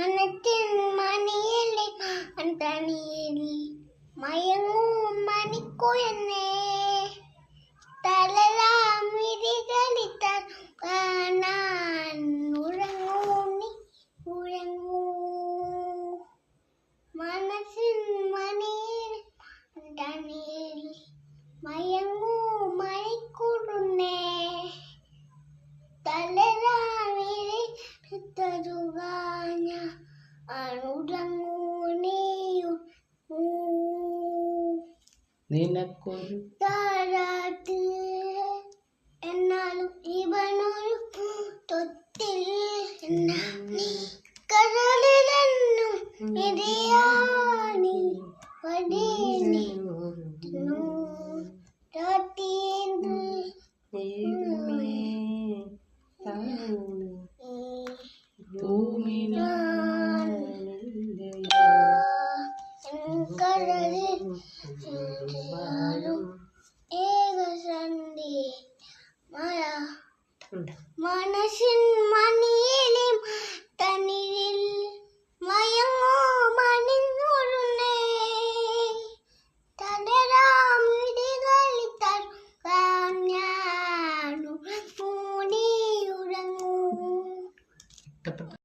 மனத்தின் மணியிலே தனியில் மயங்கும் மணிக்குயனே தளலாம் விதிகளித்தான் நான் உறங்கும் நீ உறங்கும் மனசின் மணியில் தனியில் மயங்கும் மணிக்குடுனே தளலாம் விதி தருகா നീയു നിനക്കൊരു താരാട്ട് എന്നാലും ഇവനൊരു തൊത്തിൽ എന്നാ നീ കരളിലെന്നും ഇരയാണി വടീനി കരളിൽ ഏകസന്ധി മഴ. മനസ്സിൻ മണിയിലും തനിരിൽ മയങ്ങോ മണിന്നുരുന്നേ തടരാം വിടികളിത്താൽ ഞാനു ഇഷ്ടപ്പെട്ട.